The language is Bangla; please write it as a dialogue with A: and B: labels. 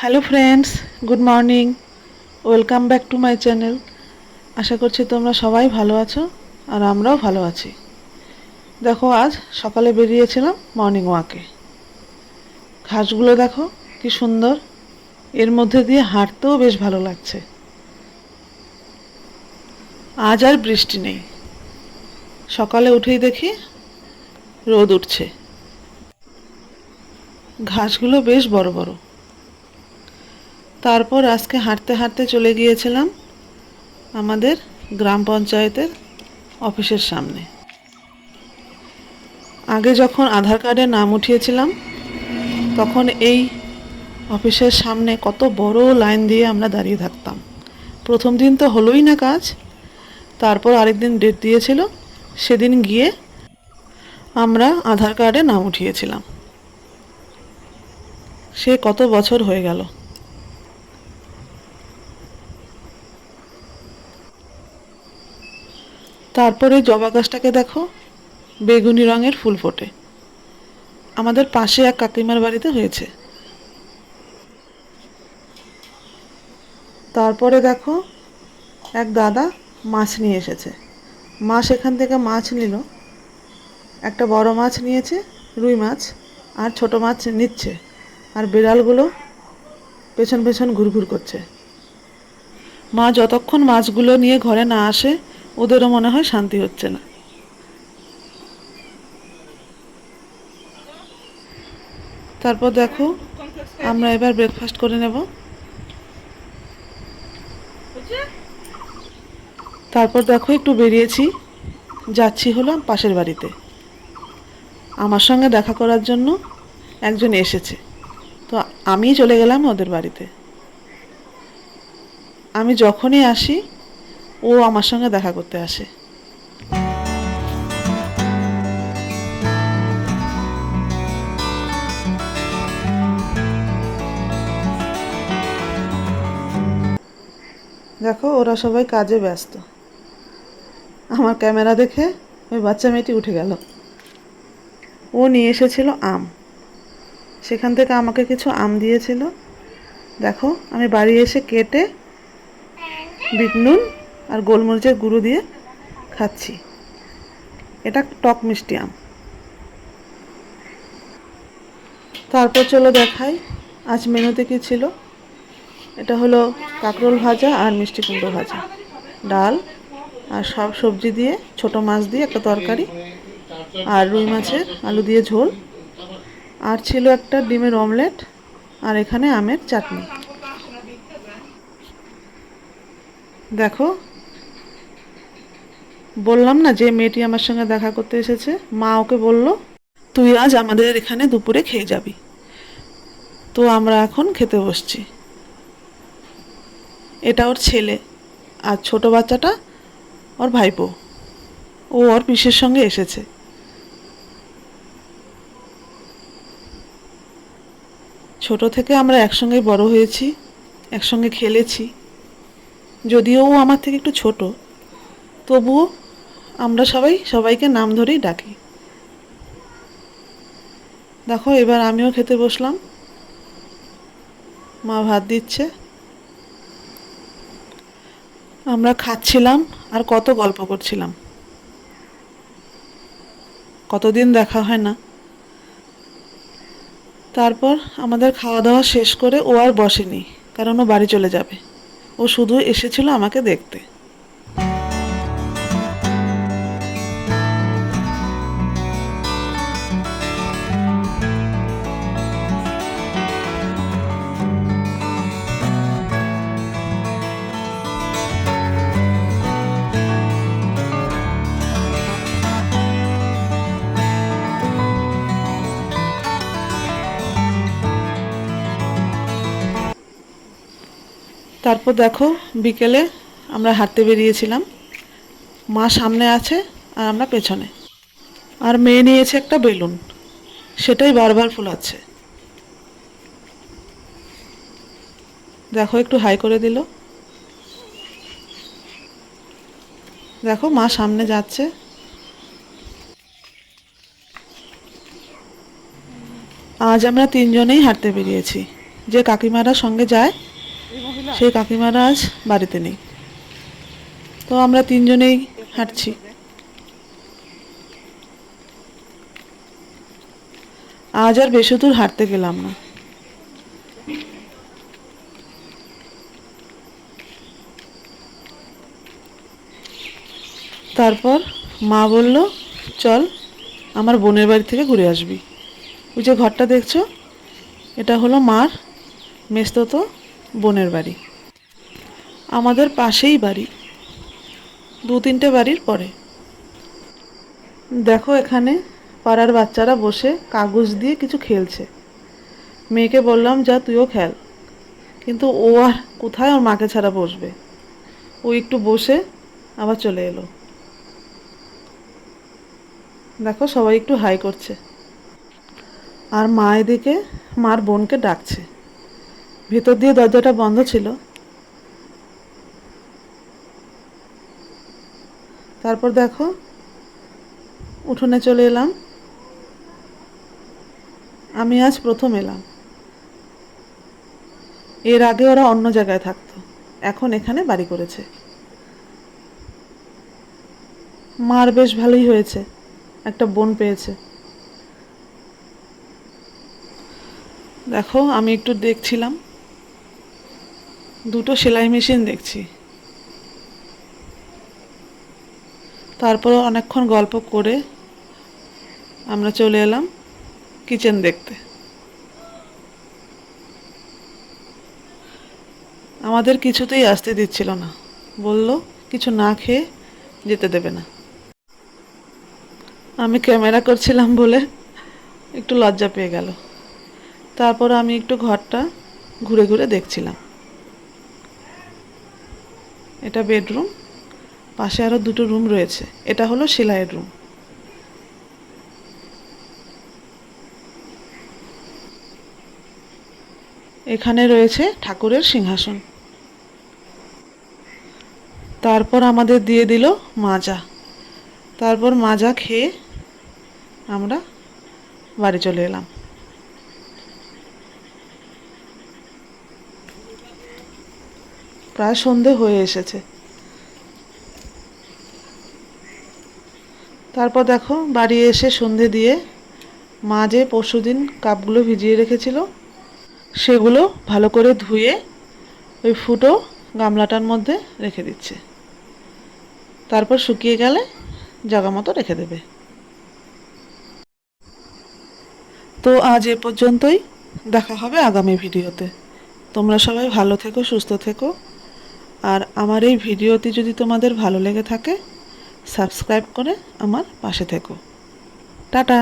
A: Hello friends good morning welcome back to my channel আশা করছি তোমরা সবাই ভালো আছো আর আমরাও ভালো আছি। দেখো, আজ সকালে বেরিয়েছিলাম মর্নিং ওয়াকে ঘাসগুলো দেখো, কি সুন্দর। এর মধ্যে দিয়ে হাঁটতেও বেশ ভালো লাগছে। আজ আর বৃষ্টি নেই। সকালে উঠেই দেখি রোদ উঠছে। ঘাসগুলো বেশ বড় বড়। তারপর আজকে হাঁটতে হাঁটতে চলে গিয়েছিলাম আমাদের গ্রাম পঞ্চায়েতের অফিসের সামনে। আগে যখন আধার কার্ডে নাম উঠিয়েছিলাম, তখন এই অফিসের সামনে কত বড় লাইন দিয়ে আমরা দাঁড়িয়ে থাকতাম। প্রথম দিন তো হলোই না কাজ, তারপর আরেকদিন ডেট দিয়েছিল, সেদিন গিয়ে আমরা আধার কার্ডে নাম উঠিয়েছিলাম। সে কত বছর হয়ে গেল? তারপরে জবা গাছটাকে দেখো, বেগুনি রঙের ফুল ফোটে। আমাদের পাশে এক কাকিমার বাড়িতে হয়েছে। তারপরে দেখো, এক দাদা মাছ নিয়ে এসেছে। মা সেখান থেকে মাছ নিল। একটা বড় মাছ নিয়েছে, রুই মাছ, আর ছোট মাছ নিচ্ছে। আর বিড়ালগুলো পেছন পেছন ঘুরঘুর করছে। মা যতক্ষণ মাছগুলো নিয়ে ঘরে না আসে ওদেরও মনে হয় শান্তি হচ্ছে না। তারপর দেখো, আমরা এবার ব্রেকফাস্ট করে নেব। তারপর দেখো, একটু বেরিয়েছি। যাচ্ছি হলো পাশের বাড়িতে। আমার সঙ্গে দেখা করার জন্য একজন এসেছে। তো আমি চলে গেলাম ওদের বাড়িতে। আমি যখনই আসি ও আমার সঙ্গে দেখা করতে আসে। দেখো, ওরা সবাই কাজে ব্যস্ত। আমার ক্যামেরা দেখে ওই বাচ্চা মেয়েটি উঠে গেল। ও নিয়ে এসেছিল আম। সেখান থেকে আমাকে কিছু আম দিয়েছিল। দেখো, আমি বাড়ি এসে কেটে বিট নুন আর গোলমরিচের গুঁড়ো দিয়ে খাচ্ছি। এটা টক মিষ্টি আম। তারপর চলো দেখাই, আজ মেনুতে কি ছিল? এটা হলো কাঁকরোল ভাজা আর মিষ্টি কুমড়ো ভাজা। ডাল আর সব সবজি দিয়ে, ছোট মাছ দিয়ে একটা তরকারি আর রুই মাছের আলু দিয়ে ঝোল। আর ছিল একটা ডিমের অমলেট আর এখানে আমের চাটনি। দেখো বললাম না যে মেয়েটি আমার সঙ্গে দেখা করতে এসেছে? মা ওকে বলল, তুই আজ আমাদের এখানে দুপুরে খেয়ে যাবি। তো আমরা এখন খেতে বসছি। এটা ওর ছেলে আর ছোট বাচ্চাটা ওর ভাইপো। ও ওর পিসের সঙ্গে এসেছে। ছোট থেকে আমরা একসঙ্গে বড় হয়েছি, একসঙ্গে খেলেছি। যদিও ও আমার থেকে একটু ছোট, তবুও আমরা সবাই সবাইকে নাম ধরেই ডাকি। দেখো, এবার আমিও খেতে বসলাম। মা ভাত দিচ্ছে। আমরা খাচ্ছিলাম আর কত গল্প করছিলাম। কতদিন দেখা হয় না। তারপর আমাদের খাওয়া দাওয়া শেষ করে ও আর বসেনি, কারণ ও বাড়ি চলে যাবে। ও শুধু এসেছিল আমাকে দেখতে। তারপর দেখো, বিকেলে আমরা হাঁটতে বেরিয়েছিলাম। মা সামনে আছে আর আমরা পেছনে। আর মেয়ে নিয়েছে একটা বেলুন। সেটাই বারবার ফুলাচ্ছে। দেখো, একটু হাই করে দিল। দেখো, মা সামনে যাচ্ছে। আজ আমরা তিনজনেই হাঁটতে বেরিয়েছি। যে কাকিমারা সঙ্গে যায় সেই কাকিমারা আজ বাড়িতে নেই। তো আমরা তিনজনেই হাঁটছি। আজ আর বেশি দূর হাঁটতে গেলাম না। তারপর মা বলল, চল, আমার বোনের বাড়ি থেকে ঘুরে আসবি। ওই যে ঘরটা দেখছ, এটা হলো মার মেস্ততো বোনের বাড়ি। আমাদের পাশেই বাড়ি। দু তিনটে বাড়ির পরে। দেখো এখানে পাড়ার বাচ্চারা বসে কাগজ দিয়ে কিছু খেলছে। মেয়েকে বললাম, যা, তুইও খেল। কিন্তু ও আর কোথায় ওর মাকে ছাড়া বসবে? ও একটু বসে আবার চলে এলো। দেখো সবাই একটু হাই করছে। আর মা এদিকে, মার বোনকে ডাকছে। ভেতর দিয়ে দরজাটা বন্ধ ছিল। তারপর দেখো, উঠোনে চলে এলাম। আমি আজ প্রথম এলাম। এর আগে ওরা অন্য জায়গায় থাকতো। এখন এখানে বাড়ি করেছে। মার বেশ ভালোই হয়েছে। একটা বোন পেয়েছে। দেখো, আমি একটু দেখছিলাম। দুটো সেলাই মেশিন দেখছি। তারপর অনেকক্ষণ গল্প করে আমরা চলে এলাম কিচেন দেখতে। আমাদের কিছুতেই আসতে দিচ্ছিল না। বলল, কিছু না খেয়ে যেতে দেবে না। আমি ক্যামেরা করছিলাম বলে একটু লজ্জা পেয়ে গেল। তারপর আমি একটু ঘরটা ঘুরে ঘুরে দেখছিলাম। এটা বেডরুম। পাশে আরও দুটো রুম রয়েছে। এটা হলো সেলাইয়ের রুম। এখানে রয়েছে ঠাকুরের সিংহাসন। তারপর আমাদের দিয়ে দিল মাজা। তারপর মাজা খেয়ে আমরা বাড়ি চলে এলাম। প্রায় সন্ধে হয়ে এসেছে। তারপর দেখো, বাড়ি এসে সন্ধে দিয়ে মা যে পরশুদিন কাপগুলো ভিজিয়ে রেখেছিল, সেগুলো ভালো করে ধুয়ে ওই ফুটো গামলাটার মধ্যে রেখে দিচ্ছে। তারপর শুকিয়ে গেলে জাগা মতো রেখে দেবে। তো আজ এ পর্যন্তই। দেখা হবে আগামী ভিডিওতে। তোমরা সবাই ভালো থেকো, সুস্থ থেকো। আর আমার এই ভিডিওটি যদি তোমাদের ভালো লেগে থাকে সাবস্ক্রাইব করে আমার পাশে থেকো। টাটা!